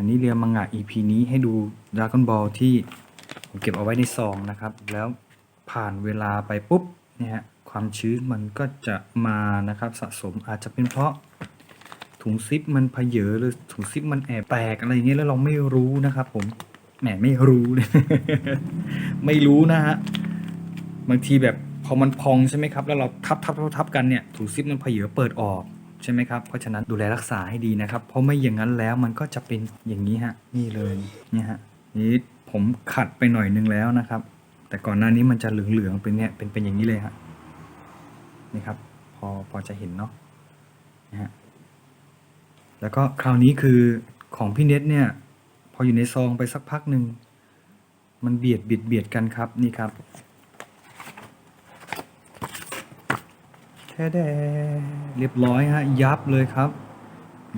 อันนี้เรียมังงะ EP นี้ให้ดูดราก้อนบอลที่ผมเก็บเอาไว้ในซองนะครับ แล้วผ่านเวลาไปปุ๊บเนี่ยฮะความชื้นมันก็จะมานะครับสะสมอาจจะเป็นเพราะถุงซิปมันเพเยอหรือถุงซิปมันแอบแตกอะไรอย่างเงี้ยแล้วเราไม่รู้นะครับ ผมแหมไม่รู้เลยไม่รู้นะฮะบางทีแบบพอมันพองใช่ไหมครับ แล้วเราทับทับทับทับกันเนี่ยถุงซิปมันเพเยอเปิดออก ใช่ไหมครับ เพราะฉะนั้นดูแลรักษาให้ดีนะครับ เพราะไม่อย่างนั้นแล้วมันก็จะเป็นอย่างนี้ฮะ นี่เลยนี่ฮะนี่ผมขัดไปหน่อยนึงแล้วนะครับ แต่ก่อนหน้านี้มันจะเหลืองๆเป็นเนี่ยเป็นเป็นอย่างนี้เลยฮะนี่ครับ พอพอจะเห็นเนาะนะฮะแล้วก็คราวนี้คือของพี่เน็ตเนี่ย พออยู่ในซองไปสักพักหนึ่งมันเบียดเบียดเบียดกันครับนี่ครับ แดเรียบร้อยฮะยับเลยครับ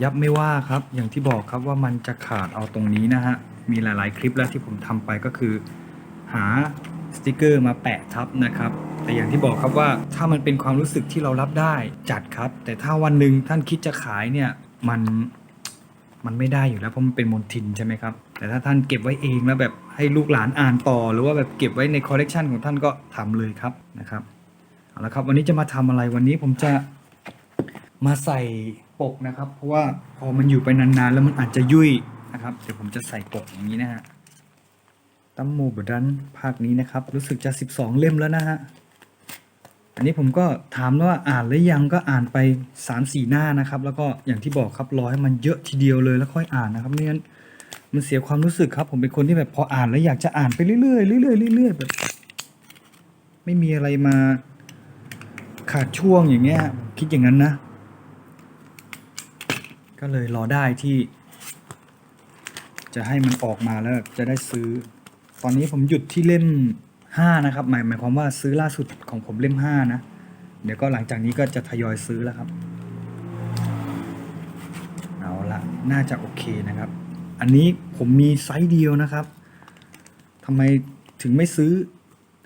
ยับไม่ว่าครับ อย่างที่บอกครับว่ามันจะขาดเอาตรงนี้นะฮะ มีหลาย ๆ คลิปแล้วที่ผมทำไปก็คือ หาสติกเกอร์มาแปะทับนะครับ แต่อย่างที่บอกครับว่าถ้ามันเป็นความรู้สึกที่เรารับได้จัดครับ แต่ถ้าวันหนึ่งท่านคิดจะขายเนี่ยมันมันไม่ได้อยู่แล้วเพราะมันเป็นมนทินใช่ไหมครับ แต่ถ้าท่านเก็บไว้เองแล้วแบบให้ลูกหลานอ่านต่อ หรือว่าแบบเก็บไว้ในคอลเลกชันของท่านก็ทำเลยครับนะครับ เอาละครับวันนี้จะมาทำอะไรวันนี้ผมจะมาใส่ปกนะครับ เพราะว่าพอมันอยู่ไปนานๆ แล้วมันอาจจะยุ่ยนะครับเดี๋ยวผมจะใส่ปกอย่างนี้นะฮะตั้มโมบดันภาคนี้นะครับ รู้สึกจะ 12 เล่มแล้วนะฮะอันนี้ผมก็ถามว่าอ่านหรือยังก็อ่านไป 3-4 หน้านะครับ แล้วก็อย่างที่บอกครับรอให้มันเยอะทีเดียวเลยแล้วค่อยอ่านนะครับไม่งั้นมันเสียความรู้สึกครับ ผมเป็นคนที่แบบพออ่านแล้วอยากจะอ่านไปเรื่อยๆเรื่อยๆเรื่อยๆแบบไม่มีอะไรมา ขาดช่วงอย่างเงี้ย คิดอย่างนั้นนะ ก็เลยรอได้ที่ จะให้มันออกมาแล้วจะได้ซื้อ ตอนนี้ผมหยุดที่เล่มห้านะครับ หมายหมายความว่าซื้อล่าสุดของผมเล่มห้านะ เดี๋ยวก็หลังจากนี้ก็จะทยอยซื้อแล้วครับ เอาละน่าจะโอเคนะครับ อันนี้ผมมีไซส์เดียวนะครับทำไมถึงไม่ซื้อ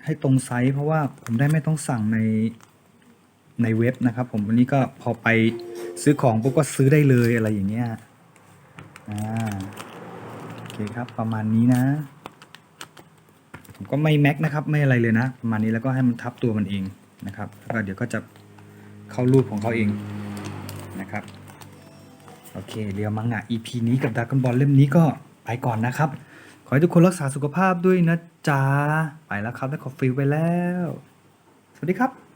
ให้ตรงไซส์เพราะว่าผมได้ไม่ต้องสั่งใน ในเว็บนะครับ ผมวันนี้ก็พอไปซื้อของปุ๊บก็ซื้อได้เลยอะไรอย่างเงี้ยอ่าโอเคครับประมาณนี้นะ ผมก็ไม่แม็กนะครับ ไม่อะไรเลยนะ ประมาณนี้แล้วก็ให้มันทับตัวมันเองนะครับแล้วก็เดี๋ยวก็จะเข้ารูปของเขาเองนะครับโอเคเรียวมังงะ EP นี้กับดากอนบอลเล่มนี้ก็ไปก่อนนะครับ ขอให้ทุกคนรักษาสุขภาพด้วยนะจ๊ะ ไปแล้วครับได้วขอฟิลไปแล้ว สวัสดีครับ